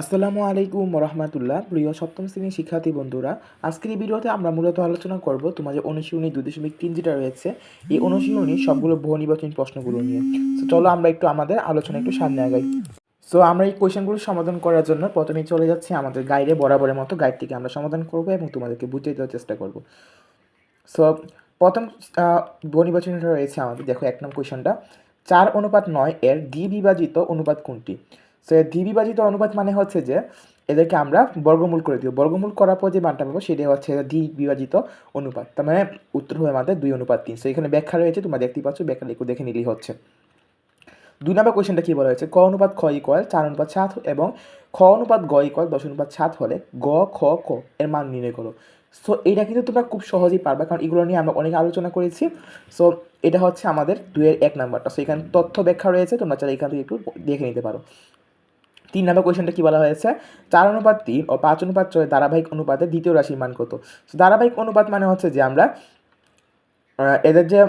আসসালামু আলাইকুম রহমতুল্লাহ প্রিয় সপ্তম শ্রেণির শিক্ষার্থী বন্ধুরা, আজকের এই ভিডিওতে আমরা মূলত আলোচনা করব তোমাদের অনুশীলনী দুই দশমিক তিন যেটা রয়েছে। এই অনুশীলনী সবগুলো বহু প্রশ্নগুলো নিয়ে। তো চলো আমরা একটু আমাদের আলোচনা একটু সামনে আগাই। সো আমরা এই কোয়েশনগুলো সমাধান করার জন্য প্রথমে চলে যাচ্ছি আমাদের গাইডে বরাবরের মতো গাইড থেকে আমরা সমাধান করব এবং তোমাদেরকে বুঝিয়ে দেওয়ার চেষ্টা করব। সো প্রথম বহু রয়েছে আমাদের। দেখো, এক নম্বর কোয়েশনটা চার অনুপাত নয় এর দ্বি বিভাজিত অনুপাত কোনটি? সো এর দ্বি বিভাজিত অনুপাত মানে হচ্ছে যে এদেরকে আমরা বর্গমূল করে দিব। বর্গমূল করার পর যে মানটা পাবো সেটা হচ্ছে দ্বি বিভাজিত অনুপাত। তার মানে উত্তর হবে আমাদের দুই অনুপাত তিন। সো এখানে ব্যাখ্যা রয়েছে, তোমরা দেখতেই পাচ্ছ ব্যাখ্যা একটু দেখে নিলেই হচ্ছে। দুই নম্বর কোয়েশ্চেনটা কী বলা হয়েছে? ক অনুপাত খ ইকোয়াল চার অনুপাত সাত এবং খ অনুপাত গ ইকোয়াল দশ অনুপাত সাত হলে গ, খ, ক এর মান নির্ণয় করো। সো এটা কিন্তু তোমরা খুব সহজেই পারবে কারণ এগুলো নিয়ে আমরা অনেক আলোচনা করেছি। সো এটা হচ্ছে আমাদের দুইয়ের এক নাম্বারটা। সো এখানে তথ্য ব্যাখ্যা রয়েছে, তোমরা চাইলে এখান থেকে একটু দেখে নিতে পারো। তিন নম্বর কোয়েশনটা কী বলা হয়েছে? চার অনুপাত তিন ও পাঁচ অনুপাত ছয় ধারাবাহিক অনুপাতে দ্বিতীয় রাশির মান কত? ধারাবাহিক অনুপাত মানে হচ্ছে যে আমরা এদের যে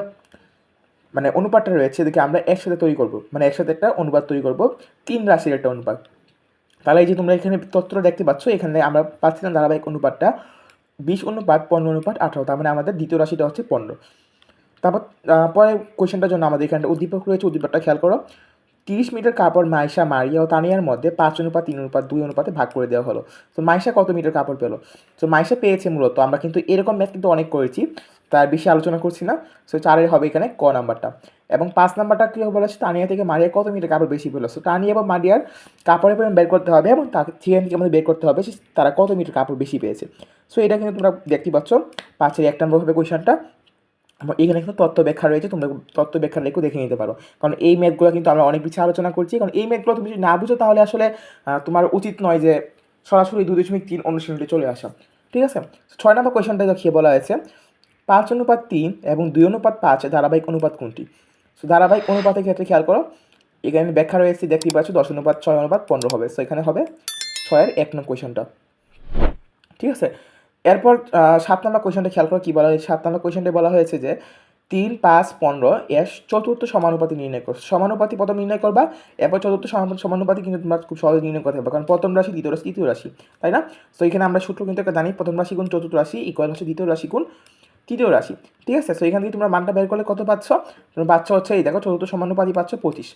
মানে অনুপাতটা রয়েছে, এদেরকে আমরা একসাথে তৈরি করব। মানে একসাথে একটা অনুপাত তৈরি করব, তিন রাশির একটা অনুপাত। তাহলে এই যে তোমরা এখানে তথ্যটা দেখতে পাচ্ছ, এখানে আমরা পাচ্ছিলাম ধারাবাহিক অনুপাতটা। বিশ অনুপাত, পনেরো অনুপাত, আঠারো, তার মানে আমাদের দ্বিতীয় রাশিটা হচ্ছে পনেরো। তারপর পরে কোয়েশনটার জন্য আমাদের এখানে উদ্দীপক রয়েছে, উদ্দীপকটা খেয়াল করো। তিরিশ মিটার কাপড় মাইশা, মারিয়া ও তানিয়ার মধ্যে পাঁচ অনুপাত, তিন অনুপাত, দুই অনুপাতে ভাগ করে দেওয়া হলো। তো মাইশা কত মিটার কাপড় পেল? তো মাইশা পেয়েছে মূলত, আমরা কিন্তু এরকম ম্যাথ কিন্তু অনেক করেছি, তার বেশি আলোচনা করছি না। সো চারের হবে এখানে ক নাম্বারটা। এবং পাঁচ নাম্বারটা কী বলা হচ্ছে তানিয়া থেকে মারিয়া কত মিটার কাপড় বেশি পেল? সো তানিয়া বা মারিয়ার কাপড়ের পরিমাণ বের করতে হবে এবং তাকে থেকে আমাদের বের করতে হবে তারা কত মিটার কাপড় বেশি পেয়েছে। সো এটা কিন্তু তোমরা দেখতে পাচ্ছ, পাঁচের এক নম্বর হবে কোয়েশনটা। আমার এখানে কিন্তু তত্ত্ব ব্যাখ্যা রয়েছে, তোমরা তত্ত্ব ব্যাখ্যা লেখো, দেখে নিতে পারো। কারণ এই ম্যাথগুলো কিন্তু আমরা অনেক বেশি আলোচনা করছি। কারণ এই ম্যাথগুলো তুমি যদি না বুঝো, তাহলে আসলে তোমার উচিত নয় যে সরাসরি দুই দশমিক তিন অনুশীলনটি চলে আসা। ঠিক আছে? ছয় নম্বর কোয়েশনটা দেখিয়ে বলা হয়েছে, পাঁচ অনুপাত তিন এবং দুই অনুপাত পাঁচ ধারাবাহিক অনুপাত কোনটি? সো ধারাবাহিক অনুপাতের ক্ষেত্রে খেয়াল করো, এখানে ব্যাখ্যা রয়েছে, দেখতেই পাচ্ছ, দশ অনুপাত, ছয় অনুপাত, পনেরো হবে। সো এখানে হবে ছয়ের এক নম্বর কোয়েশনটা ঠিক আছে? এরপর সাত নম্বর কোয়েশনটা খেয়াল করো কী বলা হয়েছে? সাত নম্বর কোয়েশনটা বলা হয়েছে যে, তিন, পাঁচ, পনেরো এর চতুর্থ সমানুপাতি নির্ণয় করো। সমানুপাতি প্রথম নির্ণয় করবা, এরপর চতুর্থ সমান- সমানুপাতি কিন্তু তোমরা খুব সহজে নির্ণয় করতে পারবে, কারণ প্রথম রাশি, দ্বিতীয় রাশি, তৃতীয় রাশি, তাই না? তো এখানে আমরা সূত্র কিন্তু একটা জানি, প্রথম রাশি গুণ চতুর্থ রাশি ইকুয়াল হচ্ছে দ্বিতীয় রাশি গুণ তৃতীয় রাশি, ঠিক আছে? তো এখান থেকে তোমরা মানটা বের করলে কত পাচ্ছ? তোমরা পাচ্ছ হচ্ছে এই দেখো, চতুর্থ সমানুপাতি পাচ্ছ পঁচিশ।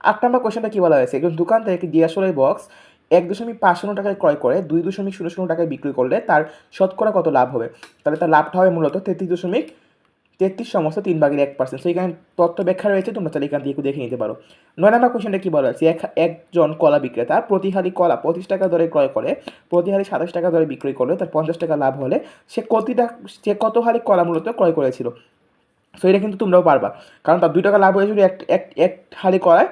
আট নম্বর কোয়েশনটা কী বলা হয়েছে? একজন দোকান থেকে ডিয়াসোলাই বক্স এক দশমিক পাঁচ শূন্য টাকায় ক্রয় করে দুই দশমিক শূন্য শূন্য টাকায় বিক্রি করলে তার শতকরা কত লাভ হবে? তাহলে তার লাভটা হবে মূলত তেত্রিশ দশমিক তেত্রিশ সমস্ত তিন ভাগের এক পার্সেন্ট তো এখানে তথ্য ব্যাখ্যা রয়েছে, তোমরা চাইলে এখান থেকে একটু দেখে নিতে পারো। নয় নম্বর কোয়েশনটা কী বলা হয়েছে? এক একজন কলা বিক্রেতা প্রতি হালি কলা পঁচিশ টাকা দরে ক্রয় করে প্রতি হালি সাতাশ টাকা দরে বিক্রয় করলে তার পঞ্চাশ টাকা লাভ হলে সে কতিটা সে কত হালি কলা মূলত ক্রয় করেছিল? সো এটা কিন্তু তোমরাও পারবা। কারণ তার দুই টাকা লাভ হয়েছিল এক এক এক হালি কলায়।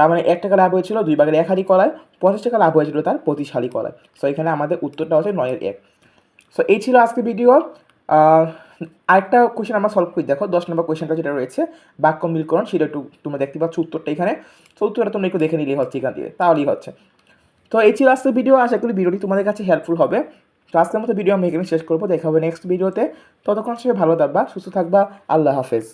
তার মানে এক টাকা লাভ হয়েছিল, দুই ভাগের এক হালি কলায় পঞ্চাশ টাকা লাভ হয়েছিল তার পঁচিশ হালি কলায় সো এখানে আমাদের উত্তরটা হচ্ছে নয়ের এক। সো এই ছিল আজকে ভিডিও আরেকটা কোয়েশ্চেন আমরা সলভ করি। দেখো, দশ নম্বর কোয়েশ্চেনটা যেটা রয়েছে, বাক্য মিলকরণ, সেটা একটু তোমরা দেখতে পাচ্ছ উত্তরটা এখানে। তো উত্তরটা তোমরা একটু দেখে নিলেই হচ্ছে এখান থেকে তাহলেই হচ্ছে। তো এই ছিল আজকের ভিডিও আশা করি ভিডিওটি তোমাদের কাছে হেল্পফুল হবে। তো আজকের মতো ভিডিও আমি এখানে শেষ করব। দেখা হবে নেক্সট ভিডিওতে ততক্ষণ সবাই ভালো থাকবা, সুস্থ থাকবা। আল্লাহ হাফেজ।